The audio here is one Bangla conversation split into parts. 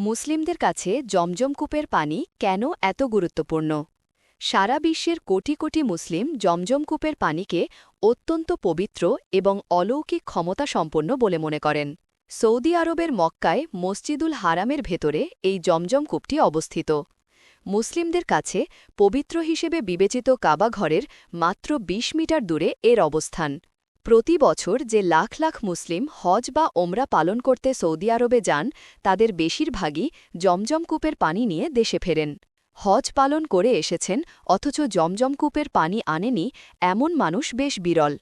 মুসলিমদের কাছে জমজম কূপের পানি কেন এত গুরুত্বপূর্ণ? সারা বিশ্বের কোটি কোটি মুসলিম জমজম কূপের পানিকে অত্যন্ত পবিত্র এবং অলৌকিক ক্ষমতা সম্পন্ন বলে মনে করেন। সৌদি আরবের মক্কায় মসজিদুল হারামের ভেতরে এই জমজম কূপটি অবস্থিত। মুসলিমদের কাছে পবিত্র হিসেবে বিবেচিত কাবা ঘরের মাত্র ২০ মিটার দূরে এর অবস্থান। প্রতি বছর যে লাখ লাখ মুসলিম হজ বা ওমরা পালন করতে সৌদি আরবে যান, তাদের বেশিরভাগই জমজম কূপের পানি নিয়ে দেশে ফেরেন। হজ পালন করে এসেছেন, অথচ জমজম কূপের পানি আনেনি এমন মানুষ বেশ বিরল।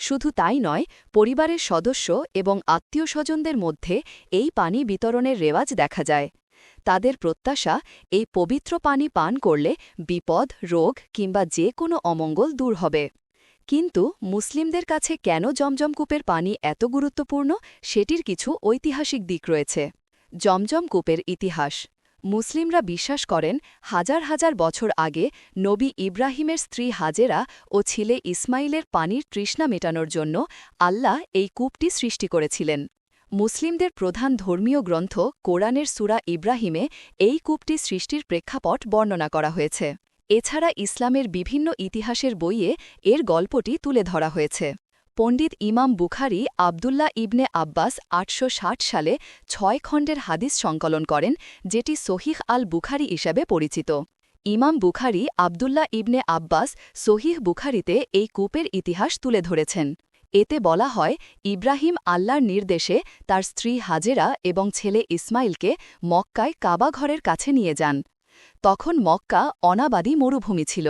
শুধু তাই নয়, পরিবারের সদস্য এবং আত্মীয় স্বজনদের মধ্যে এই পানি বিতরণের রেওয়াজ দেখা যায়। তাদের প্রত্যাশা, এই পবিত্র পানি পান করলে বিপদ, রোগ কিংবা যে কোনো অমঙ্গল দূর হবে। কিন্তু মুসলিমদের কাছে কেন জমজম কূপের পানি এত গুরুত্বপূর্ণ সেটির কিছু ঐতিহাসিক দিক রয়েছে। জমজম কূপের ইতিহাস। মুসলিমরা বিশ্বাস করেন, হাজার হাজার বছর আগে নবী ইব্রাহিমের স্ত্রী হাজেরা ও ছেলে ইসমাইলের পানির তৃষ্ণা মেটানোর জন্য আল্লাহ এই কূপটি সৃষ্টি করেছিলেন। মুসলিমদের প্রধান ধর্মীয় গ্রন্থ কোরআনের সুরা ইব্রাহিমে এই কূপটি সৃষ্টির প্রেক্ষাপট বর্ণনা করা হয়েছে। এছাড়া ইসলামের বিভিন্ন ইতিহাসের বইয়ে এর গল্পটি তুলে ধরা হয়েছে। পণ্ডিত ইমাম বুখারি আবদুল্লাহ ইবনে আব্বাস আটশো ষাট সালে ছয় খণ্ডের হাদিস সংকলন করেন, যেটি সহিহ আল বুখারি হিসাবে পরিচিত। ইমাম বুখারি আবদুল্লাহ ইবনে আব্বাস সহিহ বুখারিতে এই কূপের ইতিহাস তুলে ধরেছেন। এতে বলা হয়, ইব্রাহিম আল্লাহর নির্দেশে তার স্ত্রী হাজেরা এবং ছেলে ইসমাইলকে মক্কায় কাবাঘরের কাছে নিয়ে যান। তখন মক্কা অনাবাদী মরুভূমি ছিল।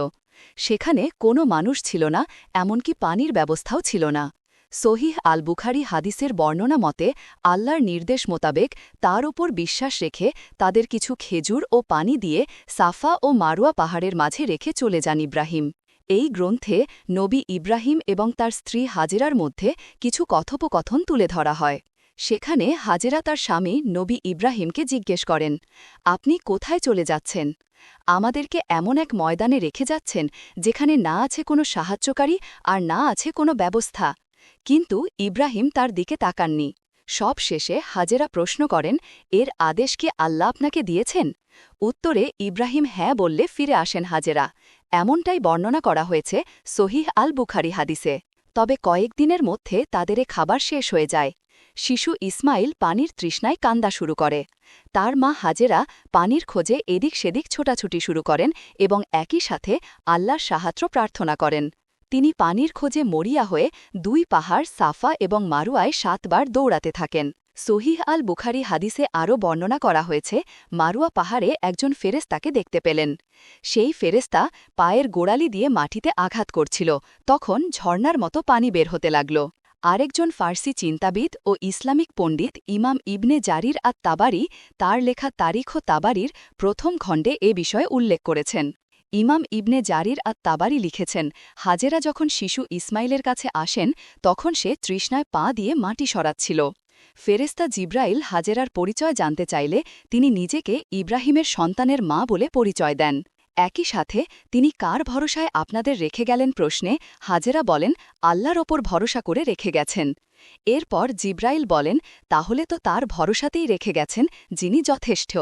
সেখানে কোনো মানুষ ছিল না, এমনকি পানির ব্যবস্থাও ছিল না। সহিহ আল বুখারি হাদিসের বর্ণনা মতে, আল্লাহর নির্দেশ মোতাবেক তার ওপর বিশ্বাস রেখে তাদের কিছু খেজুর ও পানি দিয়ে সাফা ও মারুয়া পাহাড়ের মাঝে রেখে চলে যান ইব্রাহিম। এই গ্রন্থে নবী ইব্রাহিম এবং তার স্ত্রী হাজেরার মধ্যে কিছু কথোপকথন তুলে ধরা হয়। সেখানে হাজেরা তার স্বামী নবী ইব্রাহিমকে জিজ্ঞেস করেন, আপনি কোথায় চলে যাচ্ছেন? আমাদেরকে এমন এক ময়দানে রেখে যাচ্ছেন যেখানে না আছে কোনো সাহায্যকারী আর না আছে কোনো ব্যবস্থা। কিন্তু ইব্রাহিম তার দিকে তাকাননি। সব শেষে হাজেরা প্রশ্ন করেন, এর আদেশ কি আল্লাহ আপনাকে দিয়েছেন? উত্তরে ইব্রাহিম হ্যাঁ বললে ফিরে আসেন হাজেরা। এমনটাই বর্ণনা করা হয়েছে সহিহ আল বুখারি হাদিসে। তবে কয়েকদিনের মধ্যে তাদের খাবার শেষ হয়ে যায়। শিশু ইসমাইল পানির তৃষ্ণায় কান্দা শুরু করে। তার মা হাজেরা পানির খোঁজে এদিক সেদিক ছোটাছুটি শুরু করেন এবং একই সাথে আল্লাহর সাহায্য প্রার্থনা করেন। তিনি পানির খোঁজে মরিয়া হয়ে দুই পাহাড় সাফা এবং মারুয়ায় সাতবার দৌড়াতে থাকেন। সহিহ আল বুখারি হাদিসে আরও বর্ণনা করা হয়েছে, মারুয়া পাহাড়ে একজন ফেরেস্তাকে দেখতে পেলেন। সেই ফেরেস্তা পায়ের গোড়ালি দিয়ে মাটিতে আঘাত করছিল, তখন ঝর্নার মতো পানি বের হতে লাগল। আরেকজন ফার্সি চিন্তাবিদ ও ইসলামিক পণ্ডিত ইমাম ইবনে জারির আত তাবারি তার লেখা তারিখ ও তাবারির প্রথম খণ্ডে এ বিষয়ে উল্লেখ করেছেন। ইমাম ইবনে জারির আত তাবারি লিখেছেন, হাজেরা যখন শিশু ইসমাইলের কাছে আসেন, তখন সে তৃষ্ণায় পা দিয়ে মাটি সরাচ্ছিল। ফেরেস্তা জিব্রাইল হাজেরার পরিচয় জানতে চাইলে তিনি নিজেকে ইব্রাহিমের সন্তানের মা বলে পরিচয় দেন। একই সাথে তিনি কার ভরসায় আপনাদের রেখে গেলেন প্রশ্নে হাজেরা বলেন, আল্লাহর ওপর ভরসা করে রেখে গেছেন। এরপর জিব্রাইল বলেন, তাহলে তো তার ভরসাতেই রেখে গেছেন, যিনি যথেষ্ট।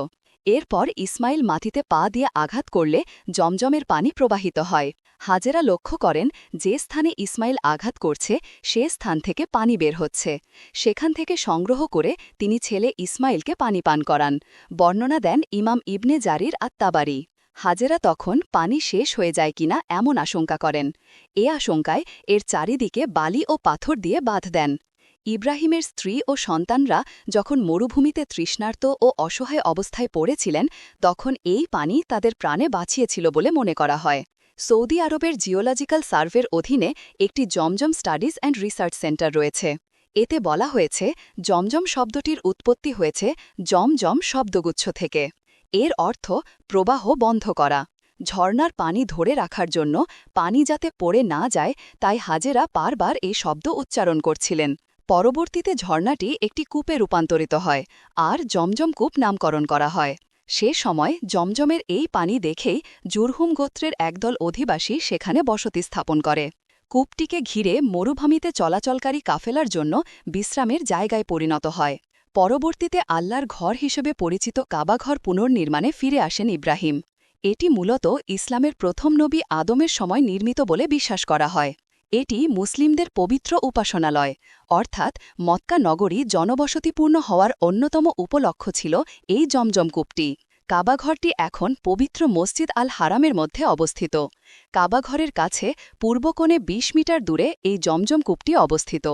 এরপর ইসমাইল মাটিতে পা দিয়ে আঘাত করলে জমজমের পানি প্রবাহিত হয়। হাজেরা লক্ষ্য করেন, যে স্থানে ইসমাইল আঘাত করছে, সে স্থান থেকে পানি বের হচ্ছে। সেখান থেকে সংগ্রহ করে তিনি ছেলে ইসমাইলকে পানি পান করান। বর্ণনা দেন ইমাম ইবনে জারির আত্মাবারি হাজেরা তখন পানি শেষ হয়ে যায় কিনা এমন আশঙ্কা করেন। এ আশঙ্কায় এর চারিদিকে বালি ও পাথর দিয়ে বাঁধ দেন। ইব্রাহিমের স্ত্রী ও সন্তানরা যখন মরুভূমিতে তৃষ্ণার্ত ও অসহায় অবস্থায় পড়েছিলেন, তখন এই পানি তাদের প্রাণে বাঁচিয়েছিল বলে মনে করা হয়। সৌদি আরবের জিওলজিক্যাল সার্ভের অধীনে একটি Zamzam studies and research centre রয়েছে। এতে বলা হয়েছে, জমজম শব্দটির উৎপত্তি হয়েছে জমজম শব্দগুচ্ছ থেকে। এর অর্থ প্রবাহ বন্ধ করা। ঝর্নার পানি ধরে রাখার জন্য পানি যাতে পড়ে না যায়, তাই হাজেরা বারবার এই শব্দ উচ্চারণ করছিলেন। পরবর্তীতে ঝর্ণাটি একটি কূপে রূপান্তরিত হয়, আর জমজম কূপ নামকরণ করা হয়। সে সময় জমজমের এই পানি দেখেই জুরহুম গোত্রের একদল অধিবাসী সেখানে বসতি স্থাপন করে। কূপটিকে ঘিরে মরুভূমিতে চলাচলকারী কাফেলার জন্য বিশ্রামের জায়গায় পরিণত হয়। পরবর্তীতে আল্লাহর ঘর হিসেবে পরিচিত কাবাঘর পুনর্নির্মাণে ফিরে আসেন ইব্রাহিম। এটি মূলত ইসলামের প্রথম নবী আদমের সময় নির্মিত বলে বিশ্বাস করা হয়। এটি মুসলিমদের পবিত্র উপাসনালয়, অর্থাৎ মক্কা নগরী জনবসতিপূর্ণ হওয়ার অন্যতম উপলক্ষ্য ছিল এই জমজমকূপটি কাবাঘরটি এখন পবিত্র মসজিদ আল হারামের মধ্যে অবস্থিত। কাবাঘরের কাছে পূর্বকোণে ২০ মিটার দূরে এই জমজমকূপটি অবস্থিত।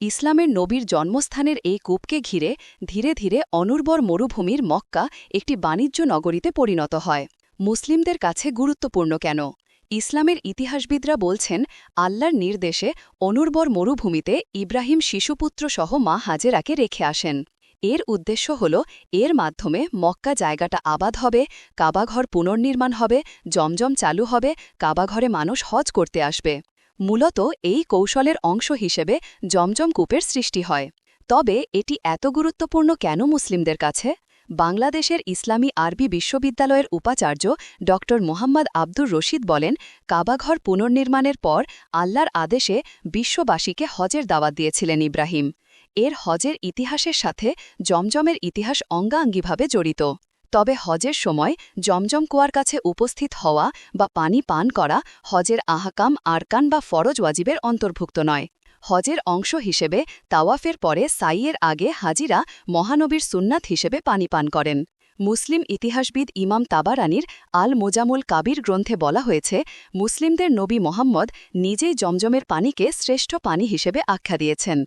ইসলামের নবীর জন্মস্থানের এই কূপকে ঘিরে ধীরে ধীরে অনুর্বর মরুভূমির মক্কা একটি বাণিজ্য নগরীতে পরিণত হয়। মুসলিমদের কাছে গুরুত্বপূর্ণ কেন? ইসলামের ইতিহাসবিদরা বলছেন, আল্লাহর নির্দেশে অনুর্বর মরুভূমিতে ইব্রাহিম শিশুপুত্র সহ মা হাজেরাকে রেখে আসেন। এর উদ্দেশ্য হল, এর মাধ্যমে মক্কা জায়গাটা আবাদ হবে, কাবাঘর পুনর্নির্মাণ হবে, জমজম চালু হবে, কাবাঘরে মানুষ হজ করতে আসবে। মূলত এই কৌশলের অংশ হিসেবে জমজম কূপের সৃষ্টি হয়। তবে এটি এত গুরুত্বপূর্ণ কেন মুসলিমদের কাছে? বাংলাদেশের ইসলামী আরবি বিশ্ববিদ্যালয়ের উপাচার্য ড. মোহাম্মদ আব্দুর রশিদ বলেন, কাবাঘর পুনর্নির্মাণের পর আল্লাহর আদেশে বিশ্ববাসীকে হজের দাওয়াত দিয়েছিলেন ইব্রাহিম। এর হজের ইতিহাসের সাথে জমজমের ইতিহাস অঙ্গাঙ্গিভাবে জড়িত। তবে হজের সময় জমজম কুয়ার কাছে উপস্থিত হওয়া বা পানি পান করা হজের আহাকাম, আরকান বা ফরজ ওয়াজিবের অন্তর্ভুক্ত নয়। হজের অংশ হিসেবে তাওয়াফের পরে সাইয়ের আগে হাজিরা মহানবীর সুন্নাত হিসেবে পানি পান করেন। মুসলিম ইতিহাসবিদ ইমাম তাবারানির আল মোজামুল কাবির গ্রন্থে বলা হয়েছে, মুসলিমদের নবী মোহাম্মদ নিজেই জমজমের পানিকে শ্রেষ্ঠ পানি হিসেবে আখ্যা দিয়েছেন।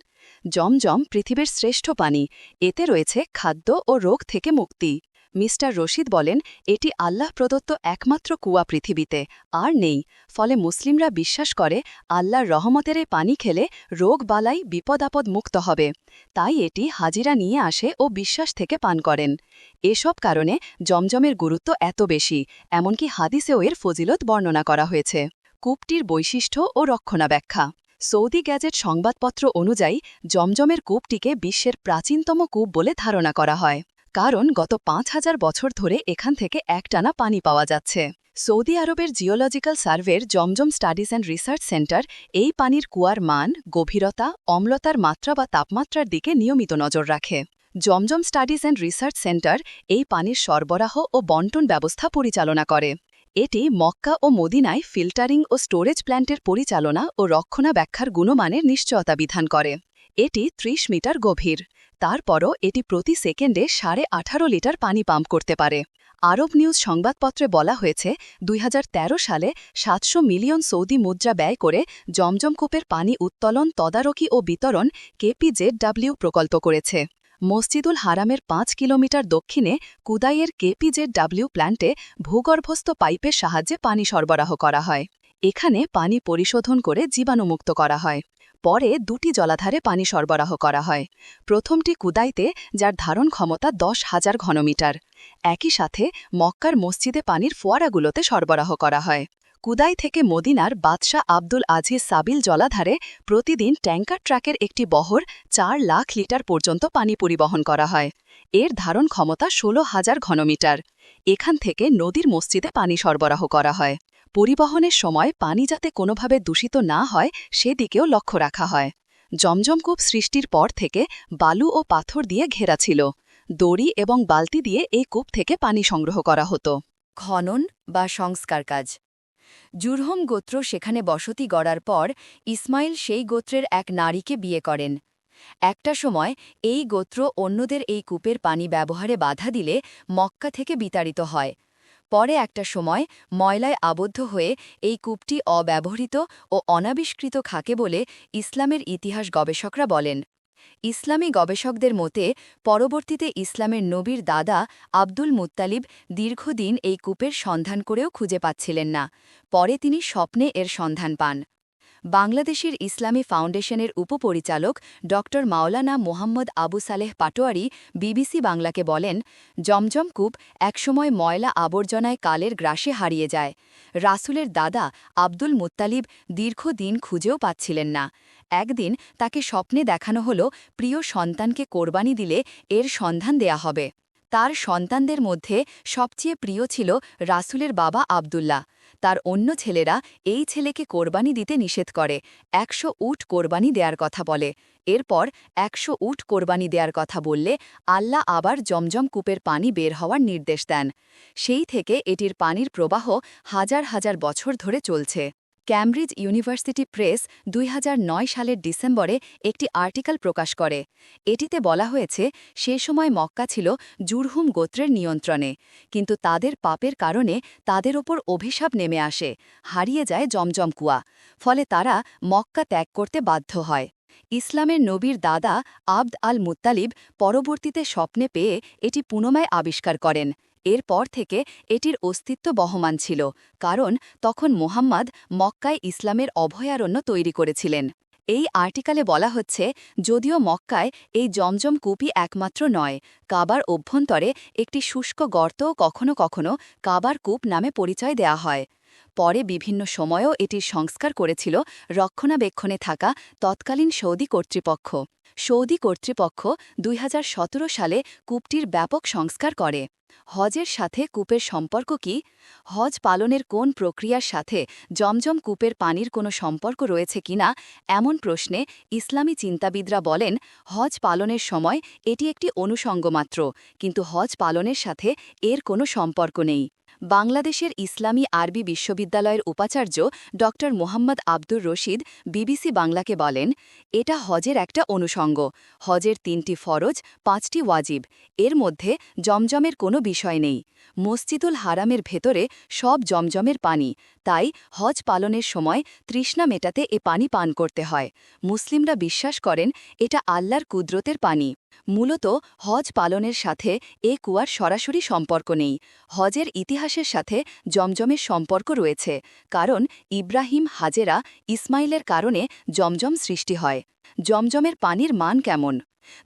জমজম পৃথিবীর শ্রেষ্ঠ পানি, এতে রয়েছে খাদ্য ও রোগ থেকে মুক্তি। মিস্টার রশিদ বলেন, এটি আল্লাহ প্রদত্ত একমাত্র কুয়া পৃথিবীতে, আর নেই। ফলে মুসলিমরা বিশ্বাস করে, আল্লাহর রহমতের পানি খেলে রোগ বালাই বিপদাপদ মুক্ত হবে। তাই এটি হাজিরা নিয়ে আসে ও বিশ্বাস থেকে পান করেন। এসব কারণে জমজমের গুরুত্ব এত বেশি, এমনকি হাদিসেও এর ফজিলত বর্ণনা করা হয়েছে। কূপটির বৈশিষ্ট্য ও রক্ষণাব্যাখ্যা সৌদি গ্যাজেট সংবাদপত্র অনুযায়ী, জমজমের কূপটিকে বিশ্বের প্রাচীনতম কূপ বলে ধারণা করা হয়। কারণ গত পাঁচ হাজার বছর ধরে এখান থেকে একটানা পানি পাওয়া যাচ্ছে। সৌদি আরবের geological সার্ভের Zamzam studies and research centre এই পানির কুয়ার মান, গভীরতা, অম্লতার মাত্রা বা তাপমাত্রার দিকে নিয়মিত নজর রাখে। Zamzam studies and research centre এই পানির সরবরাহ ও বন্টন ব্যবস্থা পরিচালনা করে। এটি মক্কা ও মদিনায় ফিল্টারিং ও স্টোরেজ প্ল্যান্টের পরিচালনা ও রক্ষণাব্যাখ্যার গুণমানের নিশ্চয়তা বিধান করে। এটি ৩০ মিটার গভীর। তারপরও এটি প্রতি সেকেন্ডে সাড়ে আঠারো লিটার পানি পাম্প করতে পারে। আরব নিউজ সংবাদপত্রে বলা হয়েছে, দুই হাজার তেরো সালে সাতশো মিলিয়ন সৌদি মুদ্রা ব্যয় করে জমজম কূপের পানি উত্তোলন, তদারকি ও বিতরণ কেপিজেডডাব্লিউ প্রকল্প করেছে। মসজিদুল হারামের পাঁচ কিলোমিটার দক্ষিণে কুদাইয়ের কেপিজেডডাব্লিউ প্ল্যান্টে ভূগর্ভস্থ পাইপের সাহায্যে পানি সরবরাহ করা হয়। এখানে পানি পরিশোধন করে জীবাণুমুক্ত করা হয়। পরে দুটি জলাধারে পানি সরবরাহ করা হয়। প্রথমটি কুদাইতে, যার ধারণ ক্ষমতা দশ হাজার ঘনমিটার। একই সাথে মক্কার মসজিদে পানির ফোয়ারাগুলোতে সরবরাহ করা হয়। কুদাই থেকে মদিনার বাদশাহ আব্দুল আজিজ সাবিল জলাধারে প্রতিদিন ট্যাঙ্কার ট্রাকের একটি বহর চার লাখ লিটার পর্যন্ত পানি পরিবহন করা হয়। এর ধারণ ক্ষমতা ষোলো হাজার ঘনমিটার। এখান থেকে নদীর মসজিদে পানি সরবরাহ করা হয়। পরিবহনের সময় পানি যাতে কোনোভাবে দূষিত না হয়, সেদিকেও লক্ষ্য রাখা হয়। জমজমকূপ সৃষ্টির পর থেকে বালু ও পাথর দিয়ে ঘেরা ছিল। দড়ি এবং বালতি দিয়ে এই কূপ থেকে পানি সংগ্রহ করা হতো। খনন বা সংস্কার কাজ। জুরহম গোত্র সেখানে বসতি গড়ার পর ইসমাইল সেই গোত্রের এক নারীকে বিয়ে করেন। একটা সময় এই গোত্র অন্যদের এই কূপের পানি ব্যবহারে বাধা দিলে মক্কা থেকে বিতাড়িত হয়। পরে একটা সময় ময়লায় আবদ্ধ হয়ে এই কূপটি অব্যবহৃত ও অনাবিষ্কৃত খাকে বলে ইসলামের ইতিহাস গবেষকরা বলেন। ইসলামী গবেষকদের মতে, পরবর্তীতে ইসলামের নবীর দাদা আব্দুল মুত্তালিব দীর্ঘদিন এই কূপের সন্ধান করেও খুঁজে পাচ্ছিলেন না। পরে তিনি স্বপ্নে এর সন্ধান পান। বাংলাদেশের ইসলামী ফাউন্ডেশনের উপপরিচালক ড. মাওলানা মোহাম্মদ আবু সালেহ পাটোয়ারি বিবিসি বাংলাকে বলেন, জমজম কূপ একসময় ময়লা আবর্জনায় কালের গ্রাসে হারিয়ে যায়। রাসুলের দাদা আব্দুল মুত্তালিব দীর্ঘদিন খুঁজেও পাচ্ছিলেন না। একদিন তাকে স্বপ্নে দেখানো হল, প্রিয় সন্তানকে কোরবানি দিলে এর সন্ধান দেয়া হবে। তার সন্তানদের মধ্যে সবচেয়ে প্রিয় ছিল রাসুলের বাবা আবদুল্লাহ। তার অন্য ছেলেরা এই ছেলেকে কোরবানি দিতে নিষেধ করে, একশো উট কোরবানি দেয়ার কথা বলে। এরপর একশো উট কোরবানি দেয়ার কথা বললে আল্লাহ আবার জমজম কূপের পানি বের হওয়ার নির্দেশ দেন। সেই থেকে এটির পানির প্রবাহ হাজার হাজার বছর ধরে চলছে। ক্যামব্রিজ ইউনিভার্সিটি প্রেস দুই হাজার নয় সালের ডিসেম্বরে একটি আর্টিকেল প্রকাশ করে। এটিতে বলা হয়েছে, সে সময় মক্কা ছিল জুরহুম গোত্রের নিয়ন্ত্রণে, কিন্তু তাদের পাপের কারণে তাদের ওপর অভিশাপ নেমে আসে, হারিয়ে যায় জমজম কুয়া, ফলে তারা মক্কা ত্যাগ করতে বাধ্য হয়। ইসলামের নবীর দাদা আবদ আল মুত্তালিব পরবর্তীতে স্বপ্নে পেয়ে এটি পুনমায় আবিষ্কার করেন। এরপর থেকে এটির অস্তিত্ব বহমান ছিল, কারণ তখন মোহাম্মদ মক্কায় ইসলামের অভয়ারণ্য তৈরি করেছিলেন। এই আর্টিকালে বলা হচ্ছে, যদিও মক্কায় এই জমজম কূপই একমাত্র নয়, কাবার অভ্যন্তরে একটি শুষ্ক গর্তও কখনো কখনো কাবার কূপ নামে পরিচয় দেয়া হয়। পরে বিভিন্ন সময়েও এটির সংস্কার করেছিল রক্ষণাবেক্ষণে থাকা তৎকালীন সৌদি কর্তৃপক্ষ। সৌদি কর্তৃপক্ষ দুই হাজার সতেরো সালে কূপটির ব্যাপক সংস্কার করে। হজের সাথে কূপের সম্পর্ক কি? হজ পালনের কোন প্রক্রিয়ার সাথে জমজম কূপের পানির কোনো সম্পর্ক রয়েছে কিনা এমন প্রশ্নে ইসলামী চিন্তাবিদরা বলেন, হজ পালনের সময় এটি একটি অনুষঙ্গ মাত্র কিন্তু হজ পালনের সাথে এর কোনো সম্পর্ক নেই। বাংলাদেশের ইসলামী আরবি বিশ্ববিদ্যালয়ের উপাচার্য ড. মোহাম্মদ আব্দুর রশিদ বিবিসি বাংলাকে বলেন, এটা হজের একটা অনুষঙ্গ। হজের তিনটি ফরজ, পাঁচটি ওয়াজিব। এর মধ্যে জমজমের কোনো বিষয় নেই। মসজিদুল হারামের ভেতরে সব জমজমের পানি। তাই হজ পালনের সময় তৃষ্ণা মেটাতে এ পানি পান করতে হয়। মুসলিমরা বিশ্বাস করেন এটা আল্লাহর কুদরতের পানি। মূলত হজ পালনের সাথে এ কুয়ার সরাসরি সম্পর্ক নেই। হজের ইতিহাসের সাথে জমজমের সম্পর্ক রয়েছে, কারণ ইব্রাহিম হাজেরা ইসমাইলের কারণে জমজম সৃষ্টি হয়। জমজমের পানির মান কেমন?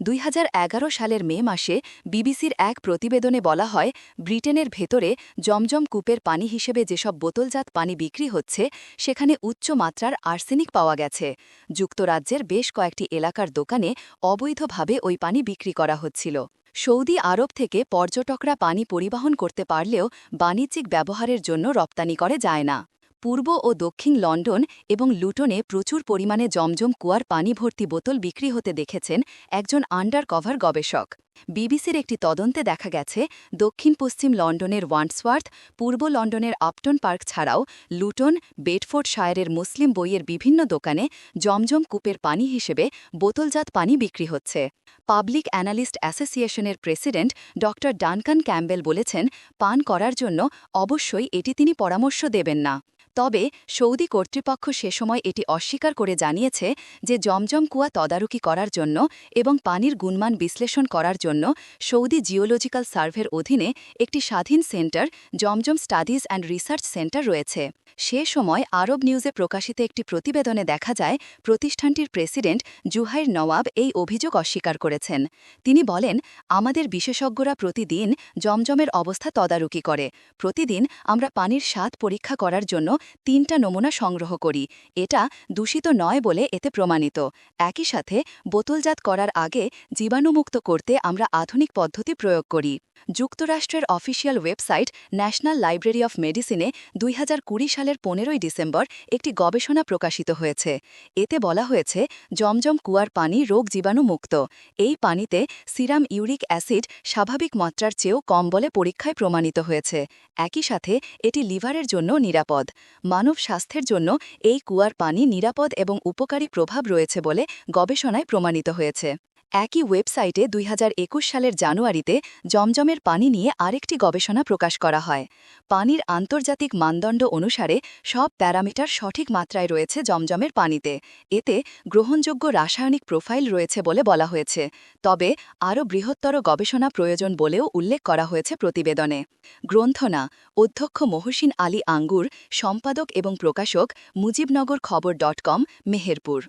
দুই হাজার এগারো সালের মে মাসে বিবিসির এক প্রতিবেদনে বলা হয়, ব্রিটেনের ভেতরে জমজম কূপের পানি হিসেবে যেসব বোতলজাত পানি বিক্রি হচ্ছে, সেখানে উচ্চ মাত্রার আর্সেনিক পাওয়া গেছে। যুক্তরাজ্যের বেশ কয়েকটি এলাকার দোকানে অবৈধভাবে ওই পানি বিক্রি করা হচ্ছিল। সৌদি আরব থেকে পর্যটকরা পানি পরিবহন করতে পারলেও বাণিজ্যিক ব্যবহারের জন্য রপ্তানি করে যায় না। পূর্ব ও দক্ষিণ লন্ডন এবং লুটনে প্রচুর পরিমাণে জমজম কুয়ার পানি ভর্তি বোতল বিক্রি হতে দেখেছেন একজন আন্ডার কভার গবেষক। বিবিসির একটি তদন্তে দেখা গেছে দক্ষিণ পশ্চিম লন্ডনের ওয়ান্ডসওয়ার্থ পূর্ব লন্ডনের আপটন পার্ক ছাড়াও লুটন বেডফোর্ড শায়ারের মুসলিম বইয়ের বিভিন্ন দোকানে জমজম কূপের পানি হিসেবে বোতলজাত পানি বিক্রি হচ্ছে। পাবলিক অ্যানালিস্ট অ্যাসোসিয়েশনের প্রেসিডেন্ট ড. ডানকান ক্যাম্বেল বলেছেন, পান করার জন্য অবশ্যই এটি তিনি পরামর্শ দেবেন না। তবে সৌদি কর্তৃপক্ষ সে সময় এটি অস্বীকার করে জানিয়েছে যে জমজম কুয়া তদারকি করার জন্য এবং পানির গুণমান বিশ্লেষণ করার জন্য সৌদি জিওলজিক্যাল সার্ভের অধীনে একটি স্বাধীন centre, Zamzam studies and research centre রয়েছে। সে সময় আরব নিউজে প্রকাশিত একটি প্রতিবেদনে দেখা যায়, প্রতিষ্ঠানটির প্রেসিডেন্ট জুহাইর নওয়াব এই অভিযোগ অস্বীকার করেছেন। তিনি বলেন, আমাদের বিশেষজ্ঞরা প্রতিদিন জমজমের অবস্থা তদারকি করে। প্রতিদিন আমরা পানির স্বাদ পরীক্ষা করার জন্য তিনটা নমুনা সংগ্রহ করি। এটা দূষিত নয় বলে এতে প্রমাণিত। একই সাথে, বোতলজাত করার আগে জীবাণুমুক্ত করতে আমরা আধুনিক পদ্ধতি প্রয়োগ করি। যুক্তরাষ্ট্রের official website national library of মেডিসিনে দুই হাজার কুড়ি সালের পনেরোই ডিসেম্বর একটি গবেষণা প্রকাশিত হয়েছে। এতে বলা হয়েছে, জমজম কুয়ার পানি রোগ জীবাণুমুক্ত। এই পানিতে সিরাম ইউরিক অ্যাসিড স্বাভাবিক মাত্রার চেয়েও কম বলে পরীক্ষায় প্রমাণিত হয়েছে। একই সাথে, এটি লিভারের জন্য নিরাপদ। মানব স্বাস্থ্যের জন্য এই কুয়ার পানি নিরাপদ এবং উপকারী প্রভাব রয়েছে বলে গবেষণায় প্রমাণিত হয়েছে। একই ওয়েবসাইটে দুই হাজার একুশ সালের জানুয়ারিতে জমজমের পানি নিয়ে আরেকটি গবেষণা প্রকাশ করা হয়। পানির আন্তর্জাতিক মানদণ্ড অনুসারে সব প্যারামিটার সঠিক মাত্রায় রয়েছে জমজমের পানিতে। এতে গ্রহণযোগ্য রাসায়নিক প্রোফাইল রয়েছে বলে বলা হয়েছে। তবে আরও বৃহত্তর গবেষণা প্রয়োজন বলেও উল্লেখ করা হয়েছে প্রতিবেদনে। গ্রন্থনা, অধ্যক্ষ মহসিন আলী আঙ্গুর, সম্পাদক এবং প্রকাশক মুজিবনগর খবর ডট কম, মেহেরপুর।